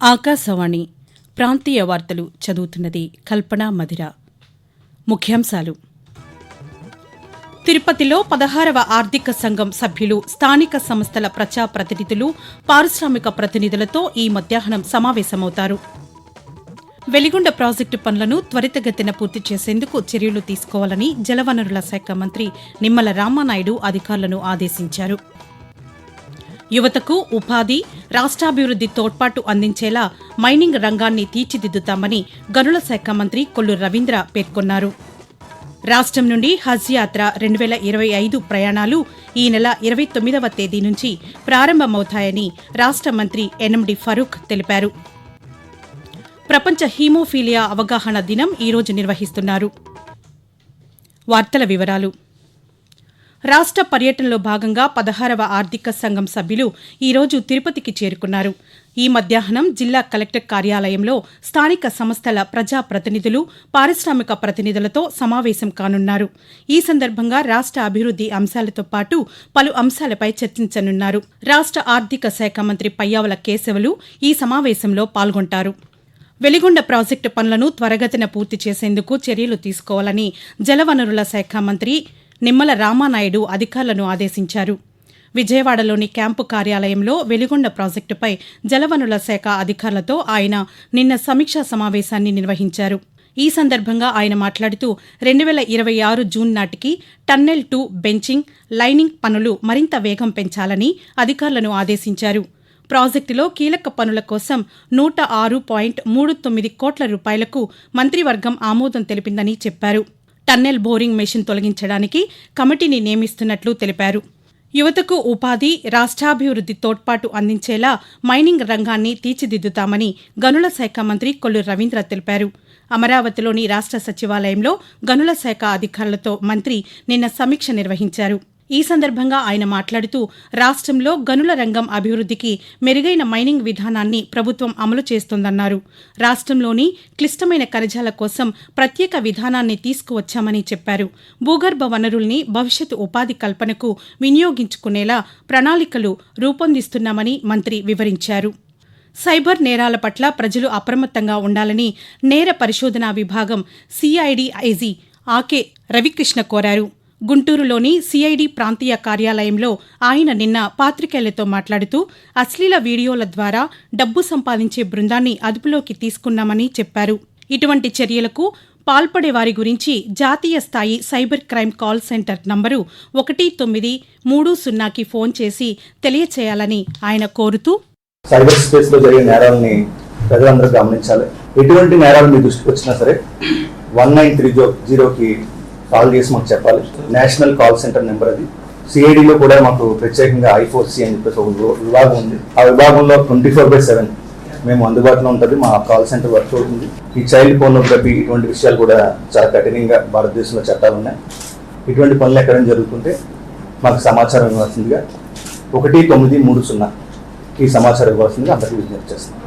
ఆకాశవాణి ప్రాంతీయ వార్తలు చదువుతున్నది కల్పన మధిర. ముఖ్యాంశాలు. తిరుపతిలో పదహారవ ఆర్థిక సంఘం సభ్యులు స్థానిక సంస్థల ప్రజా ప్రతినిధులు పారిశ్రామిక ప్రతినిధులతో ఈ మధ్యాహ్నం సమావేశమవుతారు. వెలిగొండ ప్రాజెక్టు పనులను త్వరితగతిన పూర్తి చేసేందుకు చర్యలు తీసుకోవాలని జలవనరుల శాఖ మంత్రి నిమ్మల రామానాయుడు అధికారులను ఆదేశించారు. యువతకు ఉపాధి రాష్ట్రాభివృద్ది తోడ్పాటు అందించేలా మైనింగ్ రంగాన్ని తీర్చిదిద్దుతామని గనుల శాఖ మంత్రి కొల్లు రవీంద్ర పేర్కొన్నారు. రాష్ట్రం నుండి హజ్ యాత్ర రెండు వేల ఇరవై ఐదు ప్రయాణాలు ఈ నెల ఇరవై తొమ్మిదవ తేదీ నుంచి ప్రారంభమవుతాయని రాష్ట్ర మంత్రి ఎన్ఎండి ఫరూక్ తెలిపారు. ప్రపంచ హీమోఫీలియా అవగాహన దినం ఈరోజు నిర్వహిస్తున్నారు. వార్తల వివరాలు రాష్ట్ర పర్యటనలో భాగంగా పదహారవ ఆర్థిక సంఘం సభ్యులు ఈరోజు తిరుపతికి చేరుకున్నారు. ఈ మధ్యాహ్నం జిల్లా కలెక్టర్ కార్యాలయంలో స్థానిక సంస్థల ప్రజా ప్రతినిధులు పారిశ్రామిక ప్రతినిధులతో సమావేశం కానున్నారు. ఈ సందర్భంగా రాష్ట్ర అభివృద్ది అంశాలతో పాటు పలు అంశాలపై చర్చించనున్నారు. రాష్ట్ర ఆర్థిక శాఖ మంత్రి పయ్యావుల కేశవులు ఈ సమావేశంలో పాల్గొంటారు. వెలిగొండ ప్రాజెక్టు పనులను త్వరగతిన పూర్తి చేసేందుకు చర్యలు తీసుకోవాలని జలవనరుల శాఖ మంత్రి నిమ్మల రామానాయుడు అధికారులను ఆదేశించారు. విజయవాడలోని క్యాంపు కార్యాలయంలో వెలిగొండ ప్రాజెక్టుపై జలవనరుల శాఖ అధికారులతో ఆయన నిన్న సమీక్షా సమావేశాన్ని నిర్వహించారు. ఈ సందర్భంగా ఆయన మాట్లాడుతూ రెండు వేల ఇరవై ఆరు జూన్ నాటికి టన్నెల్ టూ బెంచింగ్ లైనింగ్ పనులు మరింత వేగం పెంచాలని అధికారులను ఆదేశించారు. ప్రాజెక్టులో కీలక పనుల కోసం నూట ఆరు పాయింట్ మూడు తొమ్మిది కోట్ల రూపాయలకు మంత్రివర్గం ఆమోదం తెలిపిందని చెప్పారు. టన్నెల్ బోరింగ్ మెషిన్ తొలగించడానికి కమిటీని నియమిస్తున్నట్లు తెలిపారు. యువతకు ఉపాధి రాష్ట్రాభివృద్ధి తోడ్పాటు అందించేలా మైనింగ్ రంగాన్ని తీర్చిదిద్దుతామని గనుల శాఖ మంత్రి కొల్లు రవీంద్ర తెలిపారు. అమరావతిలోని రాష్ట్ర సచివాలయంలో గనుల శాఖ అధికారులతో మంత్రి నిన్న సమీక్ష నిర్వహించారు. ఈ సందర్భంగా ఆయన మాట్లాడుతూ రాష్ట్రంలో గనుల రంగం అభివృద్దికి మెరుగైన మైనింగ్ విధానాన్ని ప్రభుత్వం అమలు చేస్తోందన్నారు. రాష్ట్రంలోని క్లిష్టమైన ఖనిజాల కోసం ప్రత్యేక విధానాన్ని తీసుకువచ్చామని చెప్పారు. భూగర్భ వనరుల్ని భవిష్యత్ ఉపాధి కల్పనకు వినియోగించుకునేలా ప్రణాళికలు రూపొందిస్తున్నామని మంత్రి వివరించారు. సైబర్ నేరాల పట్ల ప్రజలు అప్రమత్తంగా ఉండాలని నేర పరిశోధనా విభాగం సిఐడి ఐజీ ఆకే రవికృష్ణ కోరారు. గుంటూరులోని సిఐడి ప్రాంతీయ కార్యాలయంలో ఆయన నిన్న పాత్రికేయులతో మాట్లాడుతూ అశ్లీల వీడియోల ద్వారా డబ్బు సంపాదించే బృందాన్ని అదుపులోకి తీసుకున్నామని చెప్పారు. ఇటువంటి చర్యలకు పాల్పడే వారి గురించి జాతీయ స్థాయి cyber crime call centre number ఒకటి తొమ్మిది మూడు సున్నాకి ఫోన్ చేసి తెలియచేయాలని ఆయన కోరుతూ సైబర్ స్పేస్లో జరిగే నేరాలని ప్రజలందరూ గమనించాలి. ఎటువంటి నేరాలు మీ దృష్టికి వచ్చినా సరే వన్ నైన్ త్రీ జీరోకి కాల్ చేసి మాకు చెప్పాలి. నేషనల్ కాల్ సెంటర్ నెంబర్ అది. సిఐడిలో కూడా మాకు ప్రత్యేకంగా ఐఫోర్సి అని చెప్పేసి ఒక విభాగం ఉంది. ఆ విభాగంలో ట్వంటీ ఫోర్ బై సెవెన్ మేము అందుబాటులో ఉంటుంది. మా కాల్ సెంటర్ వర్క్ అవుతుంది. ఈ చైల్డ్ పోర్నోగ్రఫీ ఇటువంటి విషయాలు కూడా చాలా కఠినంగా భారతదేశంలో చట్టాలు ఉన్నాయి. ఇటువంటి పనులు ఎక్కడైనా జరుగుతుంటే మాకు సమాచారం ఇవ్వాల్సిందిగా ఒకటి తొమ్మిది మూడు సున్నా ఈ సమాచారం ఇవ్వాల్సిందిగా అందరికీ విజ్ఞప్తి చేస్తున్నాం.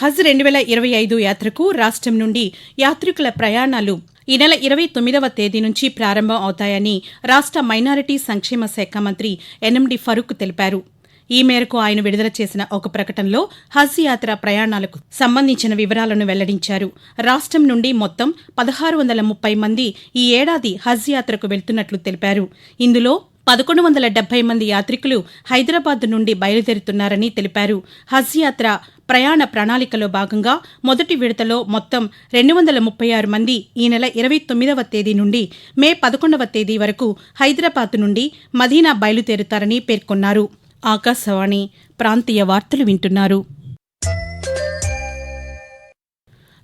హజ్ రెండు వేల ఇరవై ఐదు యాత్రకు రాష్ట్రం నుండి యాత్రికుల ప్రయాణాలు ఈ నెల ఇరవై తొమ్మిదవ తేదీ నుంచి ప్రారంభం అవుతాయని రాష్ట్ర మైనారిటీ సంక్షేమ శాఖ మంత్రి ఎన్ఎండి ఫరూక్ తెలిపారు. ఈ మేరకు ఆయన విడుదల చేసిన ఒక ప్రకటనలో హజ్ యాత్ర ప్రయాణాలకు సంబంధించిన వివరాలను వెల్లడించారు. రాష్ట్రం నుండి మొత్తం పదహారు వందల ముప్పై మంది ఈ ఏడాది హజ్ యాత్రకు వెళ్తున్నట్లు తెలిపారు. ఇందులో పదకొండు వందల డెబ్బై మంది యాత్రికులు హైదరాబాద్ నుండి బయలుదేరుతున్నారని తెలిపారు. హజ్ యాత్ర ప్రయాణ ప్రణాళికలో భాగంగా మొదటి విడతలో మొత్తం రెండు వందల ముప్పై ఆరు మంది ఈ నెల ఇరవై తొమ్మిదవ తేదీ నుండి మే పదకొండవ తేదీ వరకు హైదరాబాద్ నుండి మదీనా బయలుదేరుతారని పేర్కొన్నారు. ఆకాశవాణి ప్రాంతీయ వార్తలు వింటున్నారు.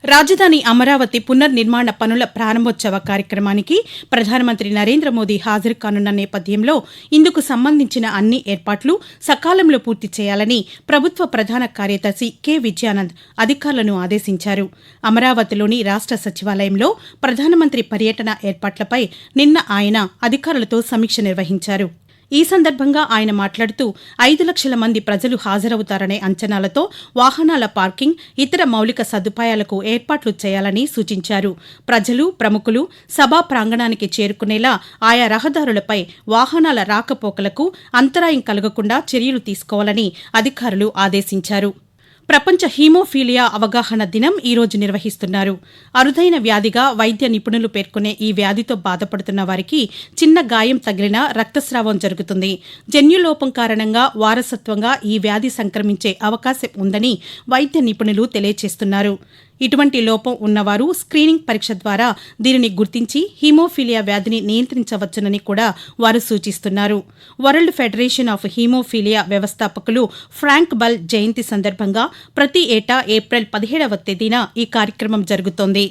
రాజధాని అమరావతి పునర్నిర్మాణ పనుల ప్రారంభోత్సవ కార్యక్రమానికి ప్రధానమంత్రి నరేంద్ర మోదీ హాజరు కానున్న నేపథ్యంలో ఇందుకు సంబంధించిన అన్ని ఏర్పాట్లు సకాలంలో పూర్తి చేయాలని ప్రభుత్వ ప్రధాన కార్యదర్శి కె విజయానంద్ అధికారులను ఆదేశించారు. అమరావతిలోని రాష్ట్ర సచివాలయంలో ప్రధానమంత్రి పర్యటన ఏర్పాట్లపై నిన్న ఆయన అధికారులతో సమీక్ష నిర్వహించారు. ఈ సందర్భంగా ఆయన మాట్లాడుతూ ఐదు లక్షల మంది ప్రజలు హాజరవుతారనే అంచనాలతో వాహనాల పార్కింగ్ ఇతర మౌలిక సదుపాయాలకు ఏర్పాట్లు చేయాలని సూచించారు. ప్రజలు ప్రముఖులు సభా ప్రాంగణానికి చేరుకునేలా ఆయా రహదారులపై వాహనాల రాకపోకలకు అంతరాయం కలగకుండా చర్యలు తీసుకోవాలని అధికారులు ఆదేశించారు. ప్రపంచ హీమోఫీలియా అవగాహన దినం ఈరోజు నిర్వహిస్తున్నారు. అరుదైన వ్యాధిగా వైద్య నిపుణులు పేర్కొనే ఈ వ్యాధితో బాధపడుతున్న వారికి చిన్న గాయం తగిలినా రక్తస్రావం జరుగుతుంది. జన్యులోపం కారణంగా వారసత్వంగా ఈ వ్యాధి సంక్రమించే అవకాశం ఉందని వైద్య నిపుణులు తెలియజేస్తున్నారు ఇటువంటి లోపం ఉన్నవారు స్క్రీనింగ్ పరీక్ష ద్వారా దీనిని గుర్తించి హీమోఫీలియా వ్యాధిని నియంత్రించవచ్చునని కూడా వారు సూచిస్తున్నారు. వరల్డ్ ఫెడరేషన్ ఆఫ్ హీమోఫీలియా వ్యవస్థాపకులు ఫ్రాంక్ బల్ జయంతి సందర్భంగా ప్రతి ఏటా ఏప్రిల్ పదిహేడవ తేదీన ఈ కార్యక్రమం జరుగుతోంది.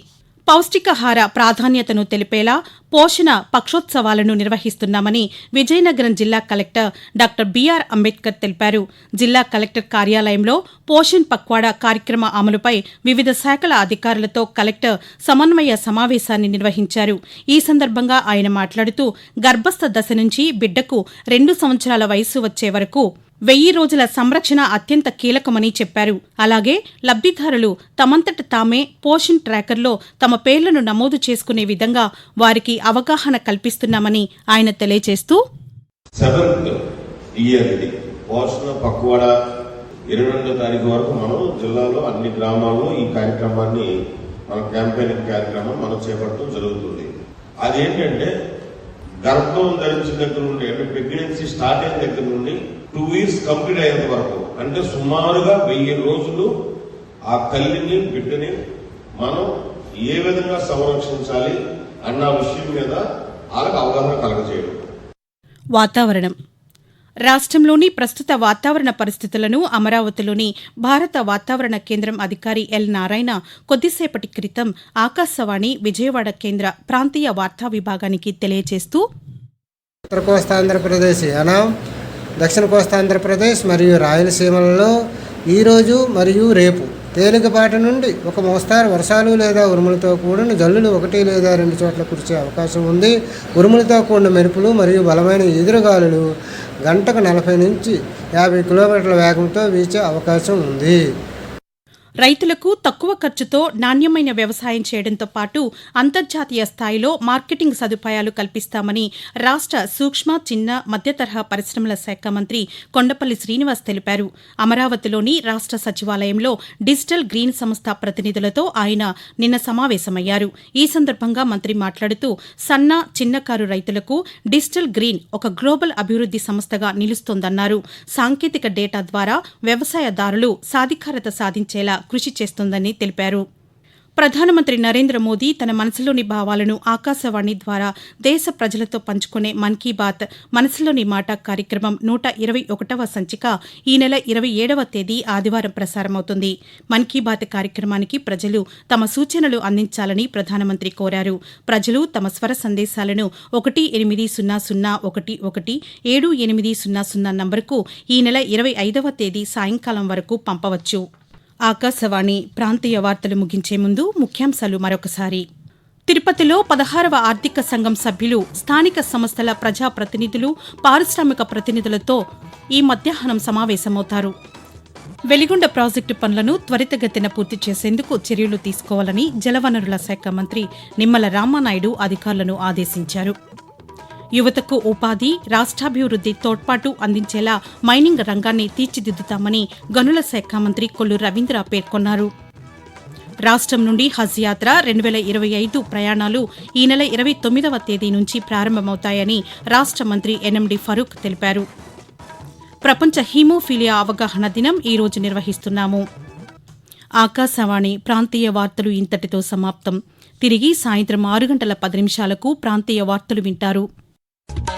పౌష్టికాహార ప్రాధాన్యతను తెలిపేలా పోషణ పక్షోత్సవాలను నిర్వహిస్తున్నామని విజయనగరం జిల్లా కలెక్టర్ డాక్టర్ బీఆర్ అంబేద్కర్ తెలిపారు. జిల్లా కలెక్టర్ కార్యాలయంలో పోషణ్ పక్వాడా కార్యక్రమ అమలుపై వివిధ శాఖల అధికారులతో కలెక్టర్ సమన్వయ సమావేశాన్ని నిర్వహించారు. ఈ సందర్భంగా ఆయన మాట్లాడుతూ గర్భస్థ దశ నుంచి బిడ్డకు రెండు సంవత్సరాల వయసు వచ్చే వరకు వెయ్యి రోజుల సంరక్షణ అత్యంత కీలకమని చెప్పారు. అలాగే లబ్ధిదారులు తమంతట తామే పోషన్ ట్రాకర్లో తమ పేర్లను నమోదు చేసుకునే విధంగా వారికి అవగాహన కల్పిస్తున్నామని ఆయన తెలియజేస్తూ పోషణ పక్వాడ ఇరవై రెండో తారీఖు వరకు మనం జిల్లాలో అన్ని గ్రామాల్లో ఈ కార్యక్రమాన్ని మన క్యాంపెయినింగ్ కార్యక్రమం మనం చేపట్టడం జరుగుతుంది. అదేంటంటే గర్భం ధరించిన దగ్గర నుండి అంటే ప్రెగ్నెన్సీ స్టార్ట్ అయిన దగ్గర నుండి టూ ఇయర్స్ కంప్లీట్ అయ్యేంత వరకు. అంటే సుమారుగా వెయ్యి రోజులు ఆ తల్లిని బిడ్డని మనం ఏ విధంగా సంరక్షించాలి అన్న విషయం మీద వాళ్ళకి అవగాహన కలగజేయడం. వాతావరణం. రాష్ట్రంలోని ప్రస్తుత వాతావరణ పరిస్థితులను అమరావతిలోని భారత వాతావరణ కేంద్రం అధికారి ఎల్ నారాయణ కొద్దిసేపటి క్రితం ఆకాశవాణి విజయవాడ కేంద్ర ప్రాంతీయ వార్తా విభాగానికి తెలియజేస్తూ ఉత్తర కోస్తాంధ్రప్రదేశ్ దక్షిణ కోస్తా ఆంధ్రప్రదేశ్ మరియు రాయలసీమలలో ఈరోజు మరియు రేపు తేలికపాటి నుండి ఒక మోస్తారు వర్షాలు లేదా ఉరుములతో కూడిన జల్లులు ఒకటి లేదా రెండు చోట్ల కురిసే అవకాశం ఉంది. ఉరుములతో కూడిన మెరుపులు మరియు బలమైన ఎదురుగాలులు గంటకు నలభై నుంచి యాభై కిలోమీటర్ల వేగంతో వీచే అవకాశం ఉంది. రైతులకు తక్కువ ఖర్చుతో నాణ్యమైన వ్యవసాయం చేయడంతో పాటు అంతర్జాతీయ స్థాయిలో మార్కెటింగ్ సదుపాయాలు కల్పిస్తామని రాష్ట్ర సూక్ష్మ చిన్న మధ్య తరహా పరిశ్రమల శాఖ మంత్రి కొండపల్లి శ్రీనివాస్ తెలిపారు. అమరావతిలోని రాష్ట్ర సచివాలయంలో డిజిటల్ గ్రీన్ సంస్థ ప్రతినిధులతో ఆయన నిన్న సమావేశమయ్యారు. ఈ సందర్భంగా మంత్రి మాట్లాడుతూ సన్న చిన్నకారు రైతులకు డిజిటల్ గ్రీన్ ఒక గ్లోబల్ అభివృద్ది సంస్థగా నిలుస్తోందన్నారు. సాంకేతిక డేటా ద్వారా వ్యవసాయదారులు సాధికారత సాధించేలా కృషి చేస్తోందని తెలిపారు. ప్రధానమంత్రి నరేంద్ర మోదీ తన మనసులోని భావాలను ఆకాశవాణి ద్వారా దేశ ప్రజలతో పంచుకునే మన్ కీ బాత్ మనసులోని మాట కార్యక్రమం నూట ఇరవై ఒకటవ సంచిక ఈ నెల ఇరవై ఏడవ తేదీ ఆదివారం ప్రసారమవుతుంది. మన్ కీ బాత్ కార్యక్రమానికి ప్రజలు తమ సూచనలు అందించాలని ప్రధానమంత్రి కోరారు. ప్రజలు తమ స్వర సందేశాలను ఒకటి ఎనిమిది సున్నా సున్నా ఒకటి ఒకటి ఏడు ఎనిమిది సున్నా సున్నా నంబరుకు ఈ నెల ఇరవై ఐదవ తేదీ సాయంకాలం వరకు పంపవచ్చు. ఆకాశవాణి ప్రాంతీయ వార్తలు ముగించే ముందు ముఖ్యాంశాలు మరొకసారి. తిరుపతిలో పదహారవ ఆర్థిక సంఘం సభ్యులు స్థానిక సంస్థల ప్రజాప్రతినిధులు పారిశ్రామిక ప్రతినిధులతో ఈ మధ్యాహ్నం సమావేశమవుతారు. వెలిగొండ ప్రాజెక్టు పనులను త్వరితగతిన పూర్తి చేసేందుకు చర్యలు తీసుకోవాలని జలవనరుల శాఖ మంత్రి నిమ్మల రామానాయుడు అధికారులను ఆదేశించారు. యువతకు ఉపాధి రాష్ట్రాభివృద్ది తోడ్పాటు అందించేలా మైనింగ్ రంగాన్ని తీర్చిదిద్దుతామని గనుల శాఖ మంత్రి కొల్లు రవీంద్ర పేర్కొన్నారు. రాష్ట్రం నుండి హజ్ యాత్ర రెండు వేల ఇరవై ఐదు ప్రయాణాలు ఈ నెల ఇరవై తొమ్మిదవ తేదీ నుంచి ప్రారంభమవుతాయని రాష్ట్ర మంత్రి ఎన్ఎండి ఫరూక్ తెలిపారు. ప్రపంచ హీమోఫీలియా అవగాహన దినం ఈ రోజు నిర్వహిస్తున్నాము. ఆకాశవాణి ప్రాంతీయ వార్తలు ఇంతటితో సమాప్తం. తిరిగి సాయంత్రం ఆరు గంటల పది నిమిషాలకు ప్రాంతీయ వార్తలు వింటారు. Bye.